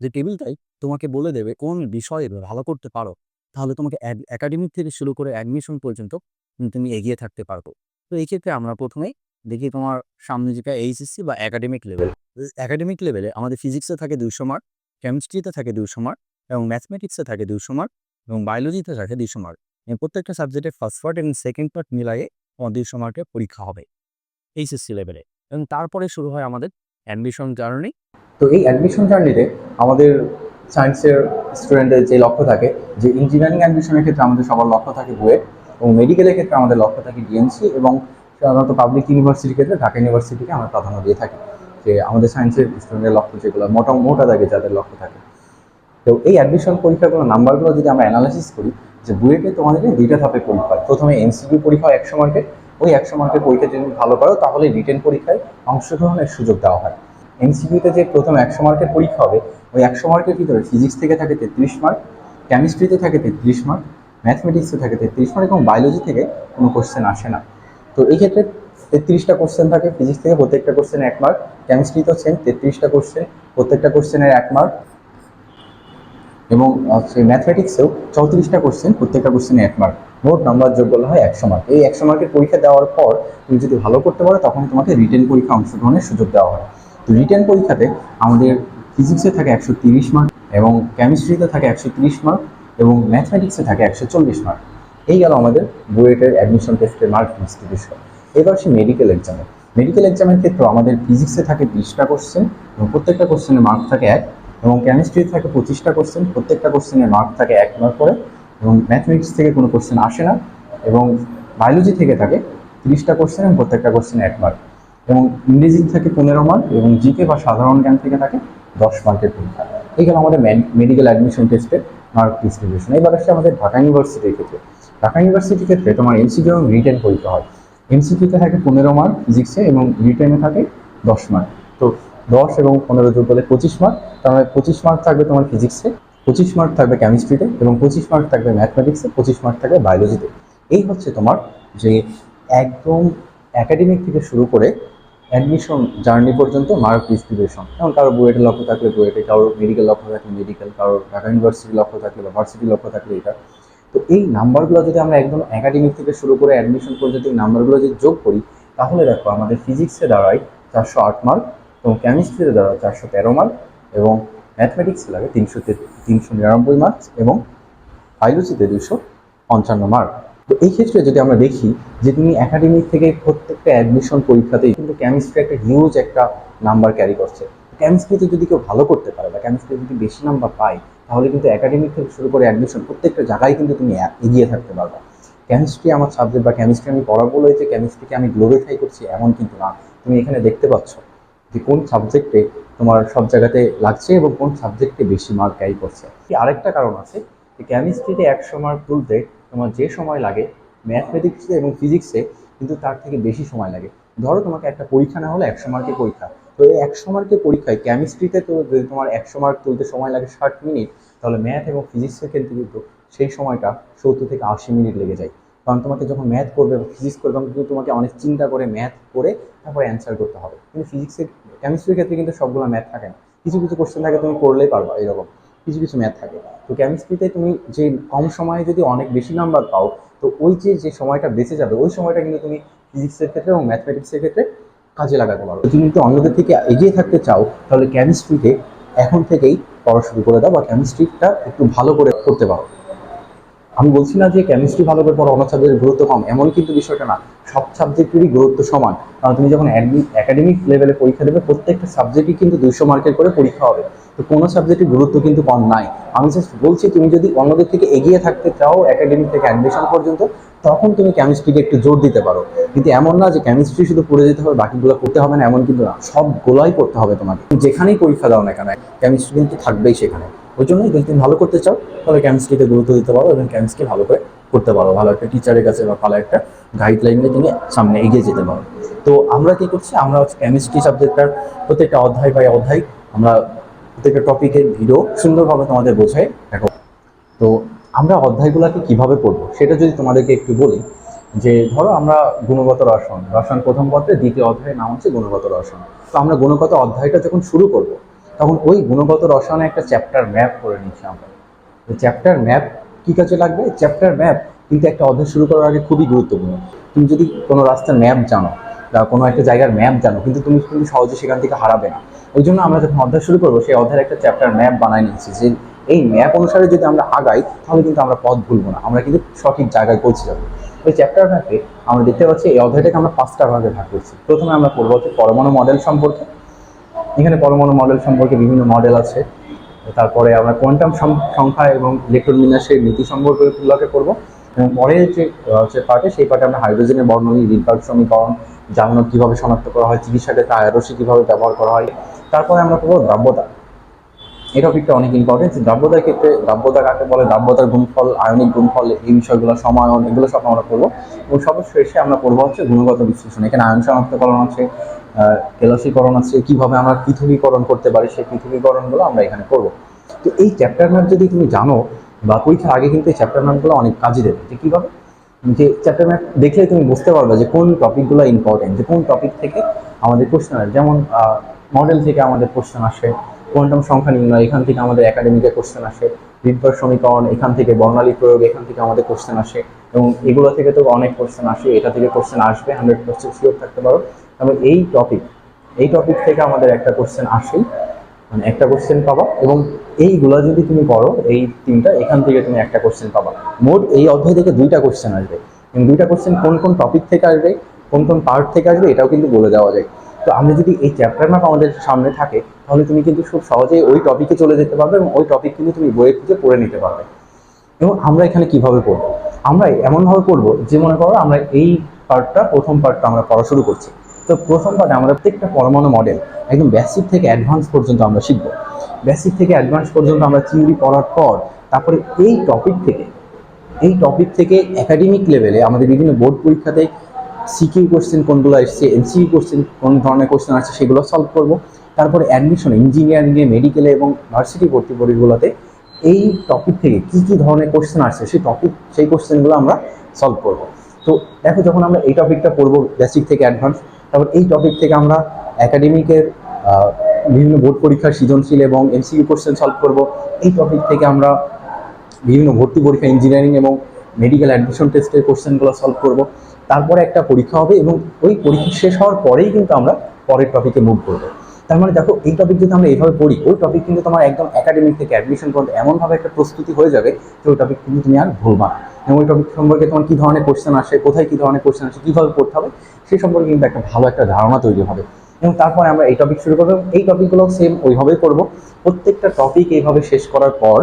যে টেবিলটাই তোমাকে বলে দেবে কোন বিষয়ে ভালো করতে পারো, তাহলে তোমাকে একাডেমিক থেকে শুরু করে অ্যাডমিশন পর্যন্ত তুমি এগিয়ে থাকতে পারব। তো এই ক্ষেত্রে আমরা প্রথমেই দেখি তোমার সামনে যেটা এইচএসসি বা একাডেমিক লেভেল একাডেমিক লেভেলে আমাদের ফিজিক্সে থাকে দুইশো মার্ক কেমিস্ট্রিতে থাকে দুইশো মার্ক এবং ম্যাথমেটিক্সে থাকে দুইশো মার্ক এবং বায়োলজিতে থাকে দুইশো মার্ক প্রত্যেকটা সাবজেক্টের ফার্স্ট পার্ট এবং সেকেন্ড পার্ট মিলায়ে তোমার দুইশো মার্কের পরীক্ষা হবে। এইচএসসি লেভেলে এবং তারপরে শুরু হয় আমাদের অ্যাডমিশন জার্নি তো এই অ্যাডমিশন জার্নিতে আমাদের সায়েন্সের স্টুডেন্টের যে লক্ষ্য থাকে, যে ইঞ্জিনিয়ারিং অ্যাডমিশনের ক্ষেত্রে আমাদের সবার লক্ষ্য থাকে বুয়েট এবং মেডিকেলের ক্ষেত্রে আমাদের লক্ষ্য থাকে ডিএনসি এবং সাধারণত পাবলিক ইউনিভার্সিটির ক্ষেত্রে ঢাকা ইউনিভার্সিটিকে আমরা প্রাধান্য দিয়ে থাকি। যে আমাদের সায়েন্সের স্টুডেন্টের লক্ষ্য যেগুলো, মোটা মোটা দাগে যাদের লক্ষ্য থাকে। তো এই অ্যাডমিশন পরীক্ষাগুলো নাম্বারগুলো যদি আমরা অ্যানালাইসিস করি, যে বুয়েটে তোমাদেরকে দুইটা ধাপে পরীক্ষা হয়। প্রথমে এমসিকিউ পরীক্ষা হয় একশো মার্কের ওই একশো মার্কের পরীক্ষা যদি ভালো করো, তাহলে রিটেন পরীক্ষায় অংশগ্রহণের সুযোগ দেওয়া হয়। এমসিকিউতে যে প্রথম একশো মার্কের পরীক্ষা হবে, ওই একশো মার্কের ভিতরে ফিজিক্স থেকে থাকে তেত্রিশ মার্ক কেমিস্ট্রিতে থাকে তেত্রিশ মার্ক ম্যাথমেটিক্সে থাকে তেত্রিশ মার্ক এবং বায়োলজি থেকে কোনো কোশ্চেন আসে না। তো এই ক্ষেত্রে তেত্রিশটা কোশ্চেন থাকে ফিজিক্স থেকে প্রত্যেকটা কোশ্চেনে এক মার্ক কেমিস্ট্রিতেও সেম তেত্রিশটা কোশ্চেন প্রত্যেকটা কোশ্চেনের এক মার্ক এবং সেই ম্যাথমেটিক্সেও চৌত্রিশটা কোশ্চেন প্রত্যেকটা কোশ্চেনে এক মার্ক মোট নাম্বার যোগ বলা হয় একশো মার্ক এই একশো মার্কের পরীক্ষা দেওয়ার পর, তুমি যদি ভালো করতে পারো তখন তোমাকে রিটেন পরীক্ষা অংশগ্রহণের সুযোগ দেওয়া হয়। তো রিটেন পরীক্ষাতে আমাদের ফিজিক্সে থাকে একশো তিরিশ মার্ক এবং কেমিস্ট্রিতে থাকে একশো তিরিশ মার্ক এবং ম্যাথমেটিক্সে থাকে একশো চল্লিশ মার্ক এই গেল আমাদের বুয়েটের অ্যাডমিশন টেস্টের মার্ক ডিস্ট্রিবিউশন এবার সে মেডিকেল এক্সামে মেডিকেল এক্সামের ক্ষেত্রে আমাদের ফিজিক্সে থাকে বিশটা কোশ্চেন এবং প্রত্যেকটা কোশ্চেনের মার্ক থাকে এক এবং কেমিস্ট্রি থাকে পঁচিশটা কোশ্চেন প্রত্যেকটা কোশ্চেনের মার্ক থাকে এক মার্ক করে এবং ম্যাথমেটিক্স থেকে কোনো কোশ্চেন আসে না এবং বায়োলজি থেকে থাকে তিরিশটা কোশ্চেন এবং প্রত্যেকটা কোশ্চেনে এক মার্ক এবং ইংরেজি থাকে পনেরো মার্ক এবং জিকে বা সাধারণ জ্ঞান থেকে থাকে দশ মার্কের পরীক্ষা। এই গেল আমাদের মেডিকেল অ্যাডমিশন টেস্টের মার্ক ডিস্ট্রিবিউশন এবার আসছে আমাদের ঢাকা ইউনিভার্সিটির ক্ষেত্রে। ঢাকা ইউনিভার্সিটির ক্ষেত্রে তোমার এমসিকিউ এবং রিটেন পরীক্ষা হয়। এমসিকিউতে থাকে পনেরো মার্ক ফিজিক্সে এবং রিটেনে থাকে দশ মার্ক তো দশ এবং পনেরো যোগ করলে পঁচিশ মার্ক তার মানে পঁচিশ মার্ক থাকবে তোমার ফিজিক্সে পঁচিশ মার্ক থাকবে কেমিস্ট্রিতে এবং পঁচিশ মার্ক থাকবে ম্যাথমেটিক্সে পঁচিশ মার্ক থাকবে বায়োলজিতে এই হচ্ছে তোমার যে একদম একাডেমিক থেকে শুরু করে অ্যাডমিশন জার্নি পর্যন্ত মার্ক ডিস্ট্রিবিউশন যেমন কারও বুয়েটের লক্ষ্য থাকলে বুয়েটে কারোর মেডিকেল লক্ষ্য থাকলে মেডিকেল কারোর ঢাকা ইউনিভার্সিটির লক্ষ্য থাকলে বা ভার্সিটির লক্ষ্য থাকলে এটা। তো এই নাম্বারগুলো যদি আমরা একদম একাডেমিক থেকে শুরু করে অ্যাডমিশন পর্যন্ত এই নাম্বারগুলো যদি যোগ করি, তাহলে দেখো আমাদের ফিজিক্সে দাঁড়ায় চারশো আট মার্ক এবং কেমিস্ট্রিতে দাঁড়ায় চারশো তেরো মার্ক এবং ম্যাথমেটিক্সে লাগে তিনশো তিনশো নিরানব্বই মার্কস এবং বায়োলজিতে দুশো পঞ্চান্ন মার্ক তো এই ক্ষেত্রে যদি আমরা দেখি যে তুমি একাডেমিক থেকে প্রত্যেকটা অ্যাডমিশন পরীক্ষাতেই কিন্তু কেমিস্ট্রি একটা হিউজ একটা নাম্বার ক্যারি করছে। কেমিস্ট্রিতে যদি কেউ ভালো করতে পারে বা কেমিস্ট্রিতে যদি বেশি নাম্বার পায়, তাহলে কিন্তু একাডেমিক থেকে শুরু করে অ্যাডমিশন প্রত্যেকটা জায়গায় কিন্তু তুমি এগিয়ে থাকতে পারবে। কেমিস্ট্রি আমার সাবজেক্ট বা কেমিস্ট্রি আমি পড়াবো বলে যে কেমিস্ট্রিকে আমি গ্লোরিফাই করছি এমন কিন্তু না। তুমি এখানে দেখতে পাচ্ছ যে কোন সাবজেক্টে তোমার সব জায়গাতে লাগছে এবং কোন সাবজেক্টে বেশি মার্ক ক্যারি করছে। আরেকটা কারণ আছে যে কেমিস্ট্রিতে একশো মার্ক তুলতে তোমার যে সময় লাগে ম্যাথমেটিক্সে এবং ফিজিক্সে কিন্তু তার থেকে বেশি সময় লাগে। ধরো তোমাকে একটা পরীক্ষা না হলে একশো মার্কের পরীক্ষা। তো এই একশো মার্কের পরীক্ষায় কেমিস্ট্রিতে তো যদি তোমার একশো মার্ক তুলতে সময় লাগে ষাট মিনিট তাহলে ম্যাথ এবং ফিজিক্সের ক্ষেত্রে কিন্তু সেই সময়টা সত্তর থেকে আশি মিনিট লেগে যায়। কারণ তোমাকে যখন ম্যাথ করবে বা ফিজিক্স করবে, তখন কিন্তু তোমাকে অনেক চিন্তা করে ম্যাথ করে তারপরে অ্যান্সার করতে হবে। কিন্তু ফিজিক্সের কেমিস্ট্রির ক্ষেত্রে কিন্তু সবগুলো ম্যাথ থাকে না। কিছু কিছু কোশ্চেন থাকে তুমি করলেই পারবা, এরকম। কিছু কিছু ম্যাথ থাকে। তো কেমিস্ট্রিতে তুমি যে কম সময়ে যদি অনেক বেশি নাম্বার পাও, তো ওই যে যে সময়টা বেঁচে যাবে, ওই সময়টা কিন্তু তুমি ফিজিক্সের ক্ষেত্রে এবং ম্যাথমেটিক্সের ক্ষেত্রে কাজে লাগাতে পারো। তুমি যদি অন্যদের থেকে এগিয়ে থাকতে চাও, তাহলে কেমিস্ট্রিতে এখন থেকেই পড়া শুরু করে দাও বা কেমিস্ট্রিটা একটু ভালো করে করতে পারো। আমি বলছি না যে কেমিস্ট্রি ভালো করে পড়ো অন্য সাবজেক্টের গুরুত্ব কম এমন কিন্তু বিষয়টা না। সব সাবজেক্টেরই গুরুত্ব সমান। কারণ তুমি যখন একাডেমিক লেভেলে পরীক্ষা দেবে, প্রত্যেকটা সাবজেক্টই কিন্তু দুইশো মার্কের করে পরীক্ষা হবে। তো কোনো সাবজেক্টের গুরুত্ব কিন্তু কম নাই। আমি জাস্ট বলছি, তুমি যদি অন্যদের থেকে এগিয়ে থাকতে চাও একাডেমিক থেকে অ্যাডমিশন পর্যন্ত তখন তুমি কেমিস্ট্রিকে একটু জোর দিতে পারো। কিন্তু এমন না যে কেমিস্ট্রি শুধু পড়ে যেতে হবে, বাকিগুলো করতে হবে না, এমন কিন্তু না। সবগুলোই করতে হবে তোমাকে। যেখানেই পরীক্ষা দাও না কেন কেমিস্ট্রি কিন্তু থাকবেই সেখানে। ওই জন্যই যদি তুমি ভালো করতে চাও, তাহলে কেমিস্ট্রিতে গুরুত্ব দিতে পারো এবং কেমিস্ট্রি ভালো করে করতে পারো। ভালো একটা টিচারের কাছে বা ভালো একটা গাইডলাইনে তুমি সামনে এগিয়ে যেতে পারো। তো আমরা কি করছি? আমরা কেমিস্ট্রি সাবজেক্টটার প্রত্যেকটা অধ্যায় বাই অধ্যায় আমরা প্রত্যেকটা টপিকের ভিডিও সুন্দরভাবে তোমাদের বোঝাই। দেখো। তো আমরা অধ্যায়গুলোকে কীভাবে পড়ব সেটা যদি তোমাদেরকে একটু বলি, যে ধরো আমরা গুণগত রসায়ন রসায়ন প্রথম পত্রে, দ্বিতীয় অধ্যায়ের নাম হচ্ছে গুণগত রসায়ন। তো আমরা গুণগত অধ্যায়টা যখন শুরু করব, তখন ওই গুণগত রসায়নে একটা চ্যাপ্টার ম্যাপ করে নিচ্ছি আমরা। চ্যাপ্টার ম্যাপ কি কাজে লাগবে? চ্যাপ্টার ম্যাপ কিন্তু একটা অধ্যায় শুরু করার আগে খুবই গুরুত্বপূর্ণ। তুমি যদি কোনো রাস্তার ম্যাপ জানো বা কোনো একটা জায়গার ম্যাপ জানো, কিন্তু তুমি কিন্তু সহজে সেখান থেকে হারাবে না। ওই জন্য আমরা যখন অধ্যায় শুরু করব, সেই অধ্যায়ের একটা চ্যাপ্টার ম্যাপ বানাই নিচ্ছি, যে এই ম্যাপ অনুসারে যদি আমরা আগাই, তাহলে কিন্তু আমরা পথ ভুলবো না। আমরা কিন্তু সঠিক জায়গায় পৌঁছে যাব। ওই চ্যাপ্টার ম্যাপে আমরা দেখতে পাচ্ছি এই অধ্যায়টাকে আমরা পাঁচটা ভাগে ভাগ করছি। প্রথমে আমরা পড়ব হচ্ছে পরমাণু মডেল সম্পর্কে। এখানে পরমাণু মডেল সম্পর্কে বিভিন্ন মডেল আছে। তারপরে আমরা কোয়ান্টাম সংখ্যা এবং ইলেকট্রন বিন্যাসের নীতি সম্পর্কে উল্লেখ করব এবং পরের যে হচ্ছে পার্টে সেই পার্টে আমরা হাইড্রোজেনের বর্ণনী রিলবার্গ সমীকরণ জ্বালানো কীভাবে শনাক্ত করা হয় চিকিৎসা ক্ষেত্রে আয়রসি কীভাবে ব্যবহার করা হয়। তারপরে আমরা পড়ব দ্রাব্যতা। এই টপিকটা অনেক ইম্পর্টেন্ট দ্রাব্যতার ক্ষেত্রে দ্রাব্যতা কাকে বলে? দ্রাব্যতার গুণফল, আয়নিক গুণফল, এই বিষয়গুলো সমায়ন এগুলো সব আমরা পড়ব। এবং সর্বশেষে আমরা পড়ব হচ্ছে গুণগত বিশ্লেষণ। এখানে আয়ন শনাক্তকরণ আছে কেলসীকরণ আছে, কীভাবে আমরা পৃথকীকরণ করতে পারি সেই পৃথকীকরণগুলো আমরা এখানে করব তো এই চ্যাপ্টার ম্যাপ যদি তুমি জানো, বা পরীক্ষার আগে কিন্তু এই চ্যাপ্টার ম্যাপগুলো অনেক কাজে দেবে। যে কীভাবে? যে চ্যাপ্টার ম্যাপ দেখলে তুমি বুঝতে পারবে যে কোন টপিকগুলো ইম্পর্টেন্ট যে কোন টপিক থেকে আমাদের কোশ্চেন যেমন মডেল থেকে আমাদের কোশ্চেন আসে কোয়ান্টাম সংখ্যা নির্ণয়, এখান থেকে আমাদের একাডেমিকে কোশ্চেন আসে বিদ্যার সমীকরণ, এখান থেকে বর্ণালী প্রয়োগ, এখান থেকে আমাদের কোশ্চেন আসে, এবং এগুলো থেকে তো অনেক কোশ্চেন আসে, এটা থেকে কোশ্চেন আসবে হান্ড্রেড পার্সেন্ট শিওর থাকতে পারো। তবে এই টপিক এই টপিক থেকে আমাদের একটা কোশ্চেন আসেই মানে একটা কোশ্চেন পাবা, এবং এইগুলো যদি তুমি করো, এই তিনটা, এখান থেকে তুমি একটা কোশ্চেন পাবা। মোট এই অধ্যায় থেকে দুইটা কোশ্চেন আসবে। এবং দুইটা কোশ্চেন কোন কোন টপিক থেকে আসবে, কোন কোন পার্ট থেকে আসবে, এটাও কিন্তু বলে দেওয়া যায়। তো আমরা যদি এই চ্যাপ্টার ম্যাপ আমাদের সামনে থাকে, তাহলে তুমি কিন্তু খুব সহজেই ওই টপিকে চলে যেতে পারবে এবং ওই টপিক কিন্তু তুমি বইয়ে খুঁজে পড়ে নিতে পারবে। এবং আমরা এখানে কীভাবে পড়ব? আমরা এমনভাবে পড়ব যে মনে করো আমরা এই পার্টটা প্রথম পার্টটা আমরা পড়া শুরু করছি। তো প্রথম পার্টে আমরা প্রত্যেকটা পরমাণু মডেল একদম বেসিক থেকে অ্যাডভান্স পর্যন্ত আমরা শিখব। বেসিক থেকে অ্যাডভান্স পর্যন্ত আমরা থিওরি পড়ার পর, তারপরে এই টপিক থেকে, এই টপিক থেকে একাডেমিক লেভেলে আমাদের বিভিন্ন বোর্ড পরীক্ষাতে সিকিউ কোশ্চেন কোনগুলো এসছে এমসিকিউ কোশ্চেন কোন ধরনের কোশ্চেন আছে সেগুলো সলভ করব। তারপরে অ্যাডমিশন ইঞ্জিনিয়ারিংয়ে মেডিকেলে এবং ভার্সিটি ভর্তি পরীক্ষাগুলোতে এই টপিক থেকে কি কি ধরনের কোশ্চেন আসছে সেই টপিক সেই কোশ্চেনগুলো আমরা সলভ করব। তো দেখো যখন আমরা এই টপিকটা পড়ব বেসিক থেকে অ্যাডভান্স তারপর এই টপিক থেকে আমরা একাডেমিকের বিভিন্ন বোর্ড পরীক্ষার সৃজনশীল এবং এমসিকিউ কোশ্চেন সলভ করব। এই টপিক থেকে আমরা বিভিন্ন ভর্তি পরীক্ষা ইঞ্জিনিয়ারিং এবং মেডিকেল অ্যাডমিশন টেস্টের কোশ্চেনগুলো সলভ করব। তারপরে একটা পরীক্ষা হবে এবং ওই পরীক্ষা শেষ হওয়ার পরেই কিন্তু আমরা পরের টপিকে মুভ করব। তার মানে দেখো, এই টপিক যদি আমরা এইভাবে পড়ি, ওই টপিক কিন্তু তোমার একদম একাডেমিক থেকে অ্যাডমিশন পর্যন্ত এমনভাবে একটা প্রস্তুতি হয়ে যাবে যে ওই টপিক কিন্তু তুমি আর ভুলবা না। এবং ওই টপিক সম্পর্কে তোমার কী ধরনের কোশ্চেন আসে, কোথায় কী ধরনের কোশ্চেন আসে, কীভাবে পড়তে হবে সেই সম্পর্কে কিন্তু একটা ভালো একটা ধারণা তৈরি হবে। এবং তারপরে আমরা এই টপিক শুরু করব এই টপিকগুলো সেম ওইভাবেই করব। প্রত্যেকটা টপিক এইভাবে শেষ করার পর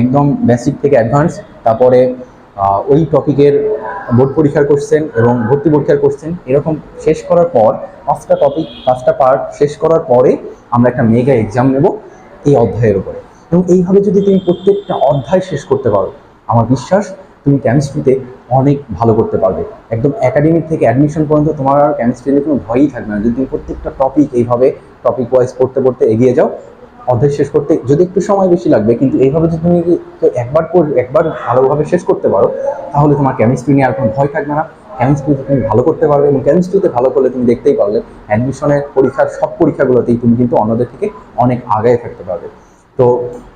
একদম বেসিক থেকে অ্যাডভান্স তারপরে ওই টপিকের বোর্ড পরীক্ষার কোশ্চেন এবং ভর্তি পরীক্ষার কোশ্চেন এরকম শেষ করার পর, পাঁচটা টপিক পাঁচটা পার্ট শেষ করার পরে আমরা একটা মেগা এক্সাম নেব এই অধ্যায়ের উপরে। এবং এইভাবে যদি তুমি প্রত্যেকটা অধ্যায় শেষ করতে পারো, আমার বিশ্বাস তুমি কেমিস্ট্রিতে অনেক ভালো করতে পারবে। একদম একাডেমিক থেকে অ্যাডমিশন পর্যন্ত তোমার আর কেমিস্ট্রি নিয়ে কোনো ভয়ই থাকবে না। যদি তুমি প্রত্যেকটা টপিক এইভাবে টপিক ওয়াইজ পড়তে পড়তে এগিয়ে যাও অধ্যায় শেষ করতে যদি একটু সময় বেশি লাগবে, কিন্তু এইভাবে যদি তুমি একবার একবার ভালোভাবে শেষ করতে পারো, তাহলে তোমার কেমিস্ট্রি নিয়ে আর কোনো ভয় থাকবে না। কেমিস্ট্রিতে তুমি ভালো করতে পারবে এবং কেমিস্ট্রিতে ভালো করলে তুমি দেখতেই পারলে অ্যাডমিশনের পরীক্ষার সব পরীক্ষাগুলোতেই তুমি কিন্তু অন্যদের থেকে অনেক আগায় থাকতে পারবে। তো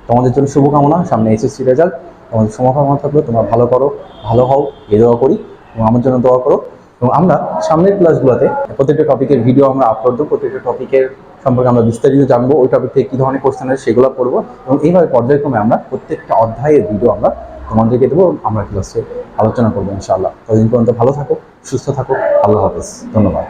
তোমাদের জন্য শুভকামনা, সামনে এসএসসি রেজাল্ট তোমাদের শুভকামনা থাকল, তোমরা ভালো করো, ভালো হও, এ দোয়া করি এবং আমার জন্য দোয়া করো। এবং আমরা সামনের ক্লাসগুলোতে প্রত্যেকটা টপিকের ভিডিও আমরা আপলোড দেবো, প্রত্যেকটা টপিকের সম্পর্কে আমরা বিস্তারিত জানব, ওই টপিক থেকে কী ধরনের কোশ্চেন আছে সেগুলো পড়ব এবং এইভাবে পর্যায়ক্রমে আমরা প্রত্যেকটা অধ্যায়ের ভিডিও আমরা তোমাদেরকে দেবো, আমরা ক্লাসে আলোচনা করব ইনশাআল্লাহ। ততদিন পর্যন্ত ভালো থাকো, সুস্থ থাকো, আল্লাহ হাফেজ। ধন্যবাদ।